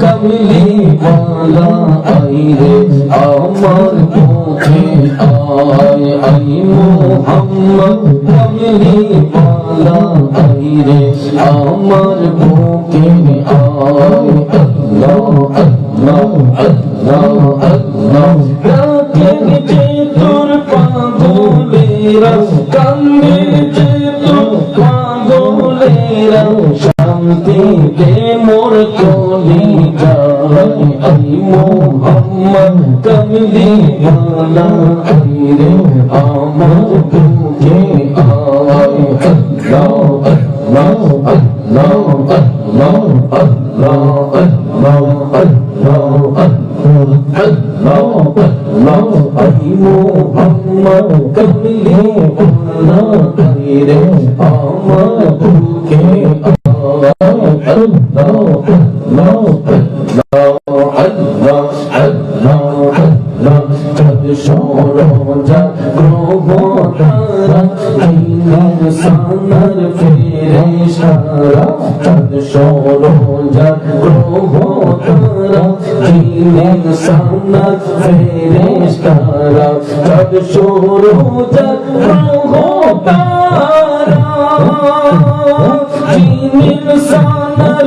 কমলি বালা আইরে আমার পথে আয় আই মোহাম্মদ কমলি বালা আইরে আমার পথে আয় আল্লাহ আল্লাহ আল্লাহ আল্লাহ রাতের তোর পা পাগলেরা কান্দে যে তোর পাগলেরা শান্তি দে মোর কলি আই মোহাম্মদ ওয়ালা আই রে আমার বুকে আয় আল্লাহ আল্লাহ আল্লাহ আল্লাহ আল্লাহ আল্লাহ আল্লাহ আল্লাহ No, no, no, no, ঘনসানার ফিরে সারা চাঁদ সরোজার গ্রহ তারা কিনের সানার ফিরে সারা চাঁদ সরোজার গ্রহ তারা কিনের সানার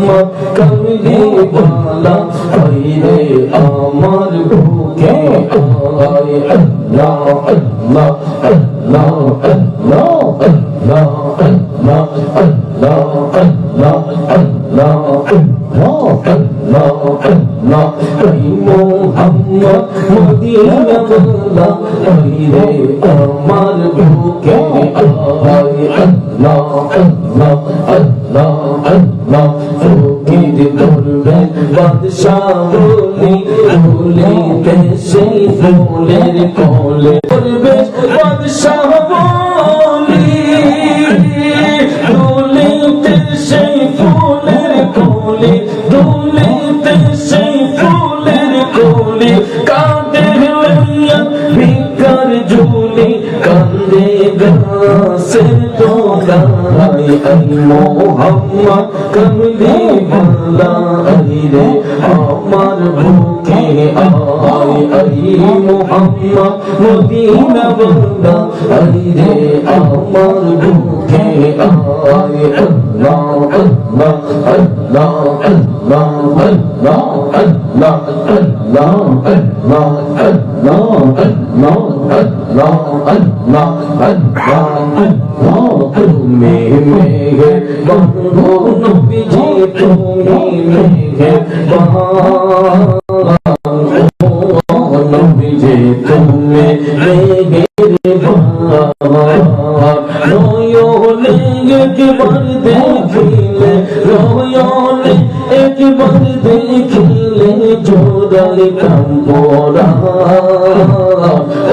আমার কমলি ওয়ালা আই রে আমার বুকে আয় আল্লাহ আল্লাহ আল্লাহ আল্লাহ আল্লাহ আল্লাহ আল্লাহ আল্লাহ আল্লাহ আল্লাহ আল্লাহ আল্লাহ بادشاہ بادشاہ মোহাম্মদ কমলি বালা আই রে আমার বুকে আই আই মোহাম্মদ মদিনা বালা আই রে আমার বুকে আই আল্লাহ আল্লাহ আল্লাহ আল্লাহ আল্লাহ আল্লাহ আল্লাহ আল্লাহ আল্লাহ আল্লাহ আল্লাহ আল্লাহ আল্লাহ আল্লাহ ভক্ত মেঘে বন্ধন বিজে তুমি মেঘে বন্ধন বিজে তুমি মেঘে একবার দেখিলে রয়নে একবার দেখিলে জোরালি কাম্পরা ও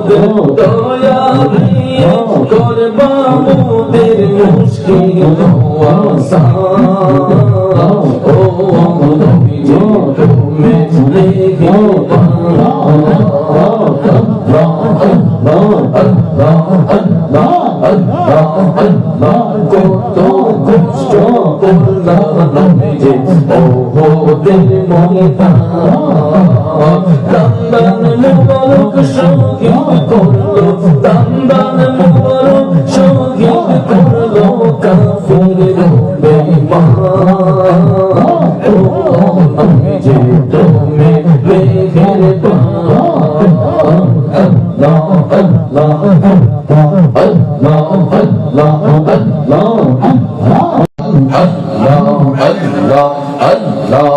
দয়া করবা মোদের মুশকিল আসান ও নবীজি তুমি দেখি কত কষ্ট করলা নবীজি ও হো দেব মনে তা দান মোবারক সংগীত করল দান দান মোবারক সংগীত করল কাফের বেঈমান যে তুমি মেঘের আল্লাহ আল্লাহ আল্লাহ আল্লাহ আল্লাহ আল্লাহ আল্লাহ আল্লাহ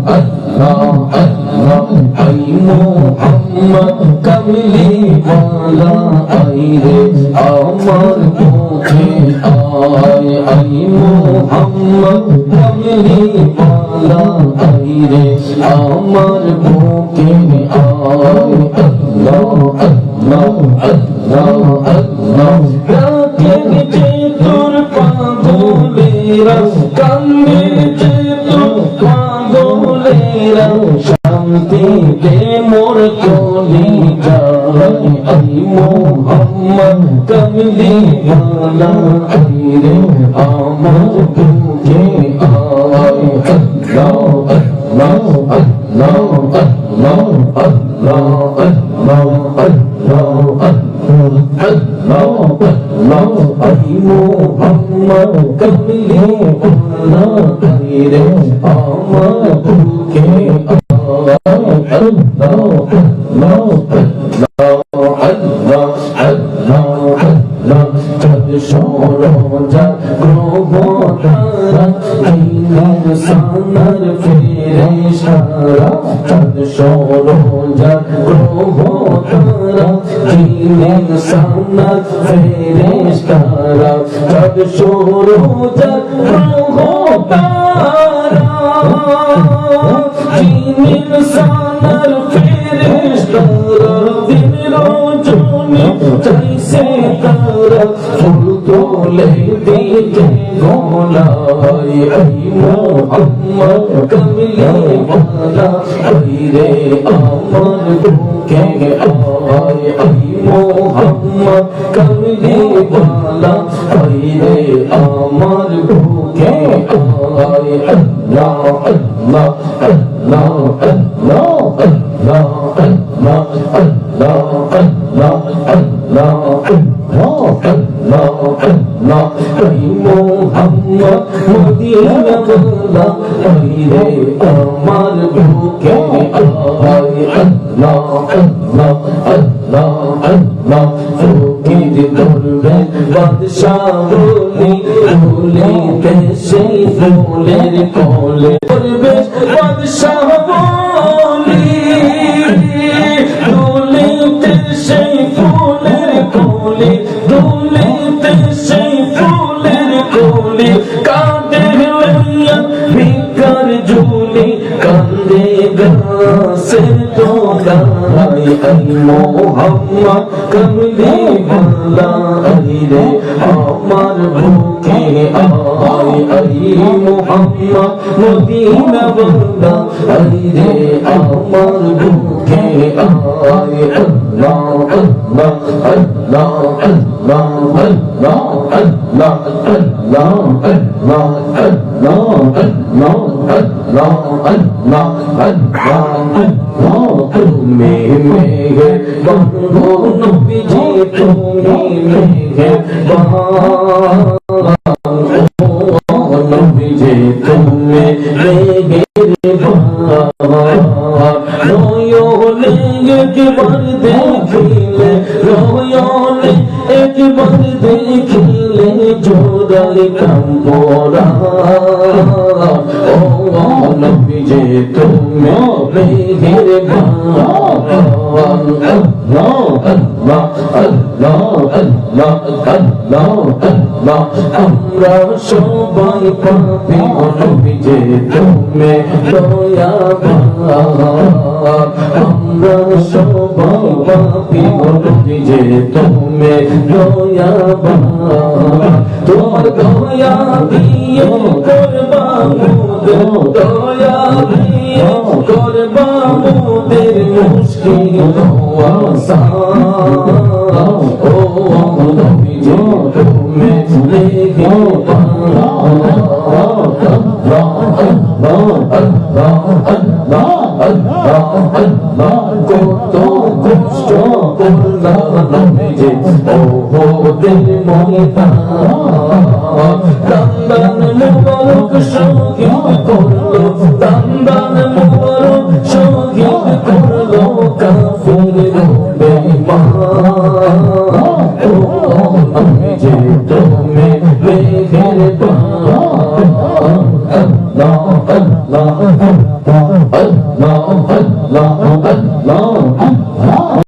আল্লাহ পান কমলি মালা আইরে আমার মুখে আয় আই মোহাম্মদ কমলি মালা আইরে আমার বুকে আয় আল্লাহ আল্লাহ আল্লাহ মোর কলি যায় আই মোহাম্মদ কমলি মালা আইরে আমার বুকে আয় আল্লাহ আল্লাহ আল্লাহ আল্লাহ আল্লাহ আল্লাহ আল্লাহ আল্লাহ আল্লাহ আই মোহাম্মদ কমলি মালা আইরে আমার বুকে ইনসানের Sanar তোলে দিতে আই মোহাম্মদ কমলি মালা রে আমার বুকে আয় মোহাম্মদ কমলি মালা রে আমার বুকে আয় আল্লাহ আল্লাহ আল্লাহ আল্লাহ আল্লাহ আল্লাহ আল্লাহ আল্লাহ আল্লাহ আল্লাহ بادشاہ মোহাম্মদ কমলি বালা আই রে আমার বুকে আই আই মোহাম্মদ মদিনা বালা আই রে আমার বুকে আই আল্লাহ আল্লাহ আল্লাহ আল্লাহ আল্লাহ আল্লাহ আল্লাহ আল্লাহ আল্লাহ আল্লাহ আল্লাহ আল্লাহ আল্লাহ আল্লাহ তুমি মেঘে বন্ধু নবীজি তুমি মেঘে নবীজি তুমি মেঘে নয়নে একবার দেখিলে নয়নে একবার দেখিলে জোদার কাম্পরা নবী যে তুমি মেঘের আমরা তোমার দয়া দিয়ে করবা দয়ালি করব মোদের মুশকিল আসান ও নবীজি তুমি দেখি কত কষ্ট করলাম যে ওহদে মমতা কান্দান মুবারক সংগীত করল কান্দান মুবারক